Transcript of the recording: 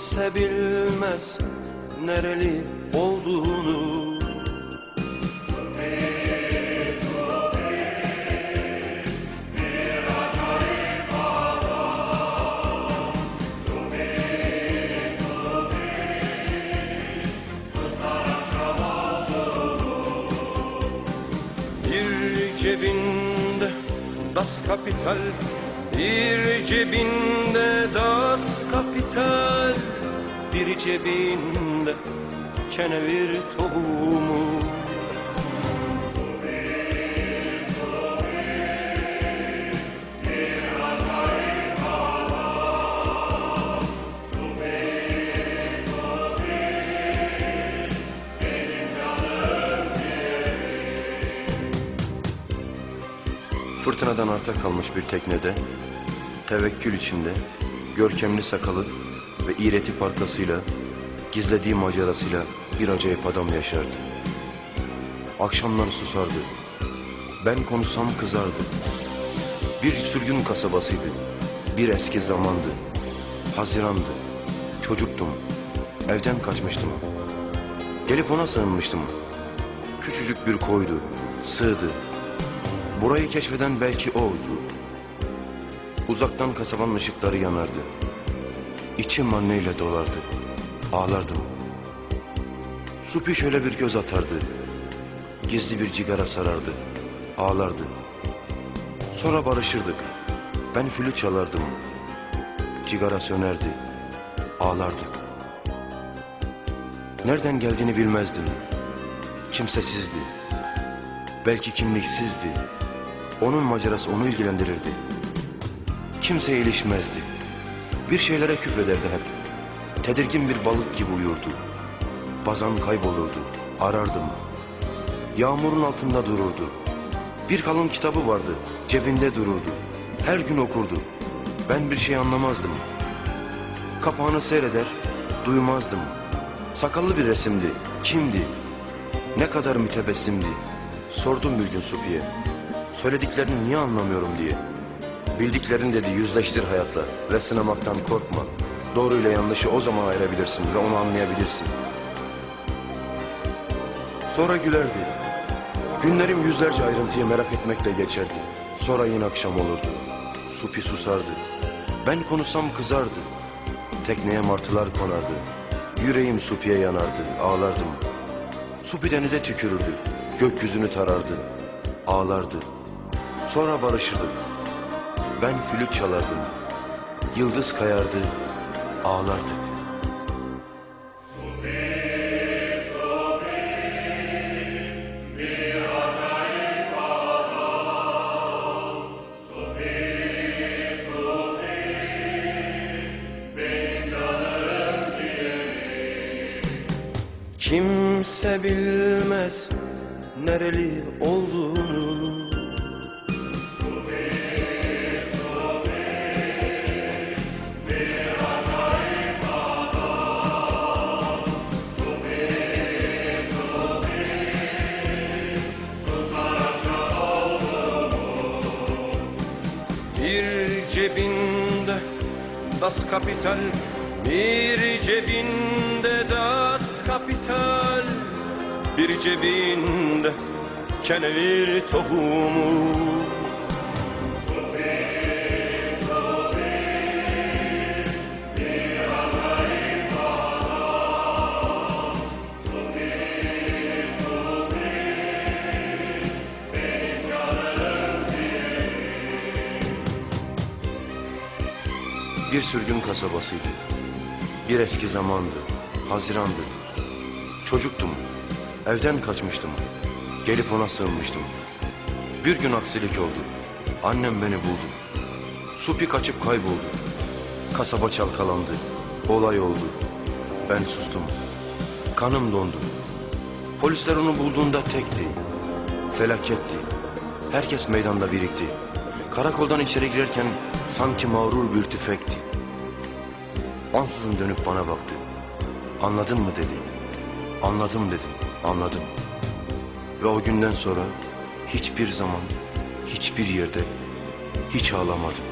Kimse bilmez nereli olduğunu. Bir cebinde das Kapital Bir cebinde Kapital Bir cebinde kenevir tohumu. Fırtınadan arta kalmış bir teknede, tevekkül içinde, görkemli sakalı ve iğreti parkasıyla, gizlediği macerasıyla bir acayip adam yaşardı. Akşamları susardı. Ben konuşsam kızardı. Bir sürgün kasabasıydı. Bir eski zamandı. Hazirandı. Çocuktum. Evden kaçmıştım. Gelip ona sığınmıştım. Küçücük bir koydu. Sığdı. Burayı keşfeden belki oydu. Uzaktan kasabanın ışıkları yanardı. İçim anneyle dolardı. Ağlardım. Supi şöyle bir göz atardı. Gizli bir cigara sarardı. Ağlardı. Sonra barışırdık. Ben flüt çalardım. Cigara sönerdi. Ağlardık. Nereden geldiğini bilmezdim. Kimsesizdi. Belki kimliksizdi. Onun macerası onu ilgilendirirdi. Kimseye ilişmezdi. Bir şeylere küfrederdi hep. Tedirgin bir balık gibi uyurdu. Bazen kaybolurdu. Arardım. Yağmurun altında dururdu. Bir kalın kitabı vardı. Cebinde dururdu. Her gün okurdu. Ben bir şey anlamazdım. Kapağını seyreder, duymazdım. Sakallı bir resimdi. Kimdi? Ne kadar mütebessimdi. Sordum bir gün Supi'ye. Söylediklerini niye anlamıyorum diye. Bildiklerin dedi yüzleştir hayatla ve sınamaktan korkma. Doğru ile yanlışı o zaman ayırabilirsin ve onu anlayabilirsin. Sonra gülerdi. Günlerim yüzlerce ayrıntıyı merak etmekle geçerdi. Sonra yine akşam olurdu. Supi susardı. Ben konuşsam kızardı. Tekneye martılar konardı. Yüreğim Supi'ye yanardı, ağlardım. Supi denize tükürürdü. Gökyüzünü tarardı. Ağlardı. Sonra barışırdık. Ben flüt çalardım. Yıldız kayardı. Ağlardık. Kimse bilmez nereli olduğunu cebinde das Kapital. Bir cebinde das Kapital. Bir cebinde kenevir tohumu Bir sürgün kasabasıydı. Bir eski zamandı. Hazirandı. Çocuktum. Evden kaçmıştım. Gelip ona sığınmıştım. Bir gün aksilik oldu. Annem beni buldu. Supi kaçıp kayboldu. Kasaba çalkalandı. Olay oldu. Ben sustum. Kanım dondu. Polisler onu bulduğunda tekti. Felaketti. Herkes meydanda birikti. Karakoldan içeri girerken sanki mağrur bir tüfekti. Ansızın dönüp bana baktı. Anladın mı dedi. Anladım dedim. Anladım. Ve o günden sonra hiçbir zaman, hiçbir yerde hiç ağlamadım.